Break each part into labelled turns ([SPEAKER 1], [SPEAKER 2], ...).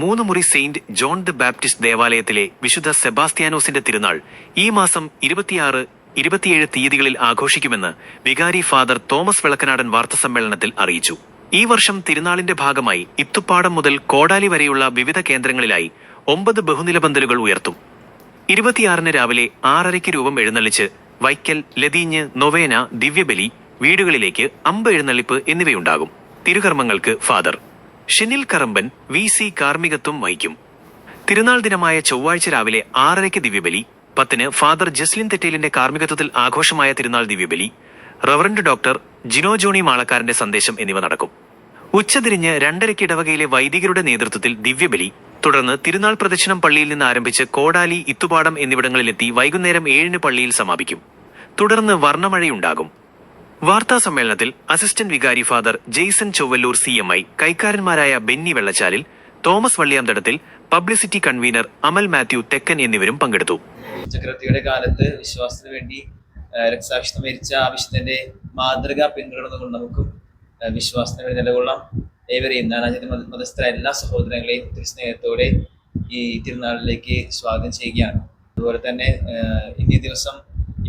[SPEAKER 1] മൂന്ന് മുറി Saint John the Baptist ദേവാലയത്തിലെ വിശുദ്ധ സെബാസ്ത്യാനോസിന്റെ തിരുനാൾ ഈ മാസം ഇരുപത്തിയാറ് ഇരുപത്തിയേഴ് തീയതികളിൽ ആഘോഷിക്കുമെന്ന് വികാരി ഫാദർ തോമസ് വെളക്കനാടൻ വാർത്താസമ്മേളനത്തിൽ അറിയിച്ചു. ഈ വർഷം തിരുനാളിന്റെ ഭാഗമായി ഇത്തുപ്പാടം മുതൽ കോടാലി വരെയുള്ള വിവിധ കേന്ദ്രങ്ങളിലായി ഒമ്പത് ബഹുനില പന്തലുകൾ ഉയർത്തും. ഇരുപത്തിയാറിന് രാവിലെ ആറരയ്ക്ക് രൂപം എഴുന്നള്ളിച്ച് വൈക്കൽ ലതീഞ്ഞ് നൊവേന ദിവ്യബലി വീടുകളിലേക്ക് അമ്പ എഴുന്നള്ളിപ്പ് എന്നിവയുണ്ടാകും. തിരുകർമ്മങ്ങൾക്ക് father Shinil Karamban V C കാർമ്മികത്വം വഹിക്കും. തിരുനാൾ ദിനമായ ചൊവ്വാഴ്ച രാവിലെ ആറരയ്ക്ക് ദിവ്യബലി പത്തിന് ഫാദർ ജസ്ലിൻ തെറ്റേലിന്റെ കാർമ്മികത്വത്തിൽ ആഘോഷമായ തിരുനാൾ ദിവ്യബലി റവറന്റ് ഡോക്ടർ ജിനോ ജോണി മാളക്കാരന്റെ സന്ദേശം എന്നിവ നടക്കും. ഉച്ചതിരിഞ്ഞ് രണ്ടരയ്ക്ക് ഇടവകയിലെ വൈദികരുടെ നേതൃത്വത്തിൽ ദിവ്യബലി തുടർന്ന് തിരുനാൾ പ്രദക്ഷിണം പള്ളിയിൽ നിന്ന് ആരംഭിച്ച് കോടാലി ഇത്തുപാടം എന്നിവിടങ്ങളിലെത്തി വൈകുന്നേരം ഏഴിന് പള്ളിയിൽ സമാപിക്കും. തുടർന്ന് വർണമഴയുണ്ടാകും. വാർത്താ സമ്മേളനത്തിൽ അസിസ്റ്റന്റ് വികാരി father Jaison Chovvallur C M I കൈക്കാരന്മാരായ Benny വെള്ളച്ചാലിൽ Thomas വള്ളിയാംതടത്തിൽ publicity convener Amal Mathew Thekkan എന്നിവരും പങ്കെടുത്തു.
[SPEAKER 2] ചക്രവർത്തിയുടെ കാലത്ത് വിശ്വാസത്തിന് വേണ്ടി രക്തസാക്ഷിത്വം വരിച്ച ആ മാതൃക പിന്തുടർന്നുകൊണ്ട് നമുക്കും വിശ്വാസത്തിന് വേണ്ടി നിലകൊള്ളാം. ഏവരെയും നാനാജാതി മതസ്ഥരായ എല്ലാ സഹോദരങ്ങളെയും ഒത്തിരി സ്നേഹത്തോടെ ഈ തിരുനാളിലേക്ക് സ്വാഗതം ചെയ്യുകയാണ്. അതുപോലെ തന്നെ ഇന്നേ ദിവസം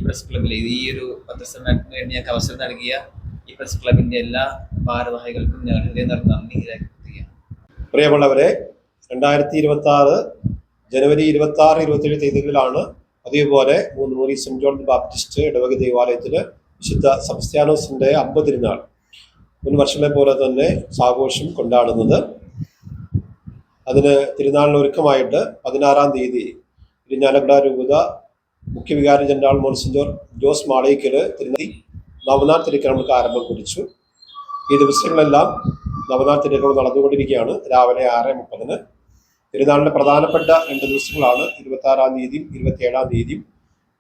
[SPEAKER 2] പ്രസ് ക്ലബിൽ ഈ ഒരു പത്രസമ്മേളനത്തിന് വേണ്ടി ഞങ്ങൾക്ക് അവസരം നൽകിയ ഈ പ്രസ് ക്ലബിന്റെ എല്ലാ ഭാരവാഹികൾക്കും ഞങ്ങൾ ഹൃദയം നിറഞ്ഞ നന്ദി രേഖപ്പെടുത്തുകയാണ്.
[SPEAKER 3] പ്രിയമുള്ളവരെ രണ്ടായിരത്തി ഇരുപത്തി ആറ് ജനുവരി ഇരുപത്തി ആറ് ഇരുപത്തിയേഴ് തീയതികളിലാണ് അതേപോലെ മൂന്ന് സെന്റ് ജോൺ ബാപ്റ്റിസ്റ്റ് ഇടവക ദേവാലയത്തിൽ വിശുദ്ധ സംസ്ഥാനോസിന്റെ അമ്പത് തിരുനാൾ മുൻ വർഷങ്ങളെ പോലെ തന്നെ ആഘോഷം കൊണ്ടാടുന്നത്. അതിന് തിരുനാളിന് ഒരുക്കമായിട്ട് പതിനാറാം തീയതി ഇരിഞ്ഞാലക്കുട രൂപത മുഖ്യവികാരി ജനറൽ മോൺസിഞ്ചോർ ജോസ് മാളയിക്കൽ തിരുനതി നവനാഥ് തിരുക്കരമുക്ക് ആരംഭം കുറിച്ചു. ഈ ദിവസങ്ങളെല്ലാം നവനാഥ് തിരുക്കൾ നടന്നുകൊണ്ടിരിക്കുകയാണ്. രാവിലെ ആറ് മുപ്പതിന്. തിരുനാളിന്റെ പ്രധാനപ്പെട്ട രണ്ട് ദിവസങ്ങളാണ്. ഇരുപത്തി ആറാം തീയതിയും ഇരുപത്തിയേഴാം തീയതിയും.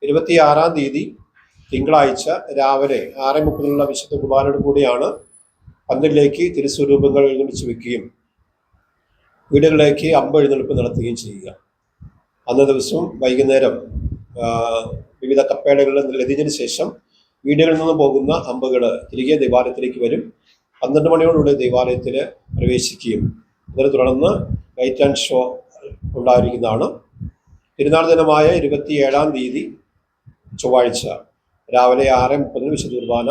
[SPEAKER 3] ഇരുപത്തിയാറാം തീയതി തിങ്കളാഴ്ച രാവിലെ ആറ് മുപ്പതിനുള്ള വിശുദ്ധ കുർബാനയോട് കൂടിയാണ് പന്തലിലേക്ക് തിരുസ്വരൂപങ്ങൾ എഴുന്നള്ളിച്ച് വെക്കുകയും വീടുകളിലേക്ക് അമ്പ എഴുന്നള്ളിപ്പ് നടത്തുകയും ചെയ്യുക. അന്നേ ദിവസം വൈകുന്നേരം വിവിധ കപ്പേടകളിൽ ലതിഞ്ഞതിന് ശേഷം വീടുകളിൽ നിന്ന് പോകുന്ന അമ്പുകൾ തിരികെ ദേവാലയത്തിലേക്ക് വരും. പന്ത്രണ്ട് മണിയോടുകൂടി ദേവാലയത്തിൽ പ്രവേശിക്കുകയും അതിനെ തുടർന്ന് ലൈറ്റ് ആൻഡ് ഷോ ഉണ്ടായിരിക്കുന്നതാണ്. തിരുനാൾ ദിനമായ ഇരുപത്തിയേഴാം തീയതി ചൊവ്വാഴ്ച രാവിലെ ആറ് മുപ്പതിന് വിശുദ്ധ കുർബാന.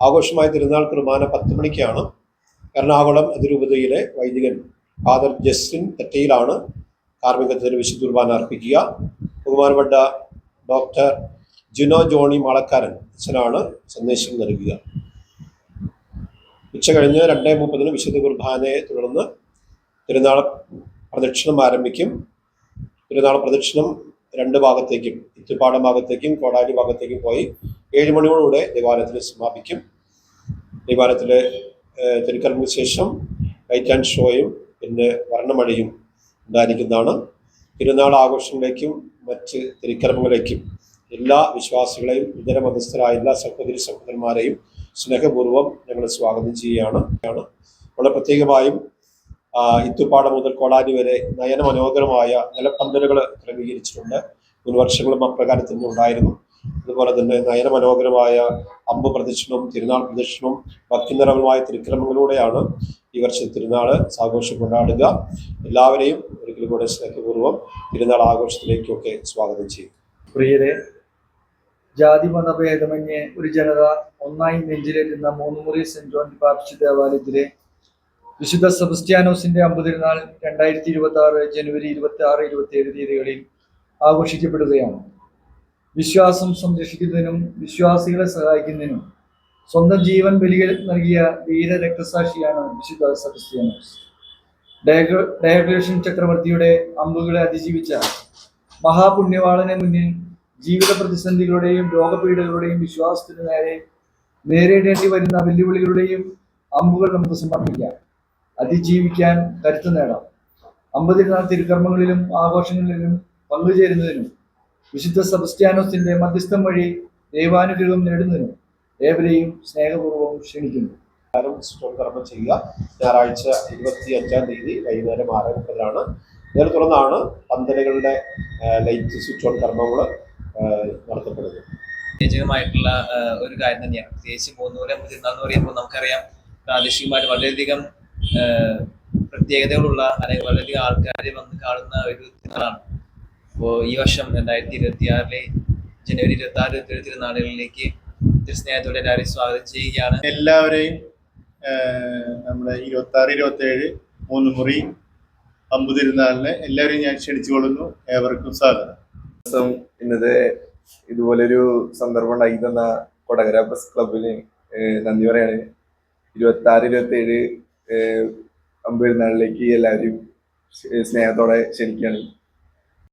[SPEAKER 3] ആഘോഷമായ തിരുനാൾ കുർബാന പത്ത് മണിക്കാണ്. എറണാകുളം അതിരൂപതയിലെ വൈദികൻ ഫാദർ ജസ്റ്റിൻ തെറ്റയിലാണ് കാർമ്മികത്തിന് വിശുദ്ധ കുർബാന അർപ്പിക്കുക. ബഹുമാനപ്പെട്ട ഡോക്ടർ ജിനോ ജോണി മാളക്കാരൻ അച്ഛനാണ് സന്ദേശം നൽകുക. ഉച്ച കഴിഞ്ഞ് രണ്ടേ മുപ്പതിന് വിശുദ്ധ കുർബാനയെ തുടർന്ന് തിരുനാൾ പ്രദക്ഷിണം ആരംഭിക്കും. തിരുനാൾ പ്രദക്ഷിണം രണ്ട് ഭാഗത്തേക്കും ഇത്തിപ്പാടം ഭാഗത്തേക്കും കോടാലി ഭാഗത്തേക്കും പോയി ഏഴ് മണിയോടുകൂടെ ദേവാലയത്തിൽ സമാപിക്കും. ദേവാലയത്തിലെ തിരുക്കർമ്മത്തിന് ശേഷം ലൈറ്റ് ആൻഡ് ഷോയും പിന്നെ വർണമഴയും ഉണ്ടായിരിക്കുന്നതാണ്. തിരുനാൾ ആഘോഷങ്ങളിലേക്കും മറ്റ് തിരിക്കർമ്മങ്ങളിലേക്കും എല്ലാ വിശ്വാസികളെയും ഇതര മതസ്ഥരായ എല്ലാ സഹോദരി സഹോദരന്മാരെയും സ്നേഹപൂർവം ഞങ്ങൾ സ്വാഗതം ചെയ്യുകയാണ്. വളരെ പ്രത്യേകമായും ഇത്തുപ്പാടം മുതൽ കോടാലി വരെ നയന മനോഹരമായ നിലപ്പന്തലുകൾ ക്രമീകരിച്ചിട്ടുണ്ട് മുൻവർഷങ്ങളും അപ്രകാരം തന്നെ ഉണ്ടായിരുന്നു. അതുപോലെ തന്നെ നയന മനോഹരമായ അമ്പ് പ്രദക്ഷിണവും തിരുനാൾ പ്രദക്ഷിണവും ഭക്തി നിറവുമായ തിരുക്രമങ്ങളിലൂടെയാണ് ഈ വർഷം തിരുനാൾ ആഘോഷം കൊണ്ടാടുക. എല്ലാവരെയും ഒരിക്കലും കൂടെ സ്നേഹപൂർവം തിരുനാൾ ആഘോഷത്തിലേക്കൊക്കെ സ്വാഗതം ചെയ്യും.
[SPEAKER 4] പ്രിയരെ ജാതി മതഭേദമന്യേ ഒരു ജനത ഒന്നായി നെഞ്ചിലേറ്റുന്ന മൂന്നുമുറി സെന്റ് ജോൺ ബാപ്റ്റിസ്റ്റ് ദേവാലയത്തിലെ വിശുദ്ധ സെബസ്റ്റ്യാനോസിന്റെ അമ്പതിരുന്നാൾ രണ്ടായിരത്തി ഇരുപത്തി ആറ് ജനുവരി ഇരുപത്തി ആറ് ഇരുപത്തി ഏഴ് തീയതികളിൽ ആഘോഷിക്കപ്പെടുകയാണ്. വിശ്വാസം സംരക്ഷിക്കുന്നതിനും വിശ്വാസികളെ സഹായിക്കുന്നതിനും സ്വന്തം ജീവൻ ബലി നൽകിയ വീര രക്തസാക്ഷിയാണ് വിശുദ്ധ സെബസ്റ്റിയാനോസ് ഡയഗ്ലേഷൻ ചക്രവർത്തിയുടെ അമ്പുകളെ അതിജീവിച്ച മഹാപുണ്യവാളനെ മുന്നിൽ ജീവിത പ്രതിസന്ധികളുടെയും രോഗപീഠകളുടെയും വിശ്വാസത്തിന് നേരെ നേരിടേണ്ടി വരുന്ന വെല്ലുവിളികളുടെയും അമ്പുകൾ നമുക്ക് സമർപ്പിക്കാം. അതിജീവിക്കാൻ കരുത്തു നേടാം. അമ്പതിനാൾ തിരുക്കർമ്മങ്ങളിലും ആഘോഷങ്ങളിലും പങ്കുചേരുന്നതിനും വിശുദ്ധ സെബസ്റ്റിയാനോസിന്റെ മധ്യസ്ഥം വഴി ദൈവാനുഗ്രഹം നേടുന്നതിനും ഏവരെയും സ്നേഹപൂർവം ക്ഷണിക്കുന്നു.
[SPEAKER 3] സ്റ്റോൺ കർമ്മം ചെയ്യുക. ഞായറാഴ്ച ഇരുപത്തി അഞ്ചാം തീയതി വൈകുന്നേരം ആറ് മുപ്പതിനാണ്. ഇതിനെ തുടർന്നാണ് പന്തലുകളുടെ ലൈറ്റ് സ്വിച്ച് ഓൺ കർമ്മങ്ങൾ നടത്തപ്പെടുന്നത്.
[SPEAKER 2] പ്രത്യേകമായിട്ടുള്ള ഒരു കാര്യം തന്നെയാണ്. പ്രത്യേകിച്ച് മൂന്നൂരം തിരുന്നാന്ന് പറയുമ്പോൾ നമുക്കറിയാം പ്രാദേശികമായിട്ട് വളരെയധികം പ്രത്യേകതകളുള്ള അല്ലെങ്കിൽ വളരെയധികം ആൾക്കാർ വന്ന് കാണുന്ന ഒരു തിരുനാളാണ്. അപ്പോൾ ഈ വർഷം രണ്ടായിരത്തി ഇരുപത്തി ആറിലെ ജനുവരി ഇരുപത്തി ആറ് ഇരുപത്തി ഏഴ് തിരുനാളുകളിലേക്ക് തിരുസ്നേഹത്തോടെ എല്ലാവരെയും സ്വാഗതം ചെയ്യുകയാണ്.
[SPEAKER 5] എല്ലാവരെയും നമ്മുടെ ഇരുപത്തി ആറ് ഇരുപത്തി ഏഴ് മൂന്ന് മുറി അമ്പു തിരുനാളിന് എല്ലാവരെയും ഞാൻ ക്ഷണിച്ചുകൊള്ളുന്നു. ഏവർക്കും സ്വാഗതം.
[SPEAKER 6] ദിവസം ഇന്നത്തെ ഇതുപോലൊരു സന്ദർഭം ഉണ്ടാക്കി തന്ന കൊടകര പ്രസ് ക്ലബിന് നന്ദി പറയാണ്. ഇരുപത്തി ആറ് ഇരുപത്തി ഏഴ് അമ്പതിരുന്നാളിലേക്ക് എല്ലാവരും സ്നേഹത്തോടെ ക്ഷണിക്കുകയാണ്.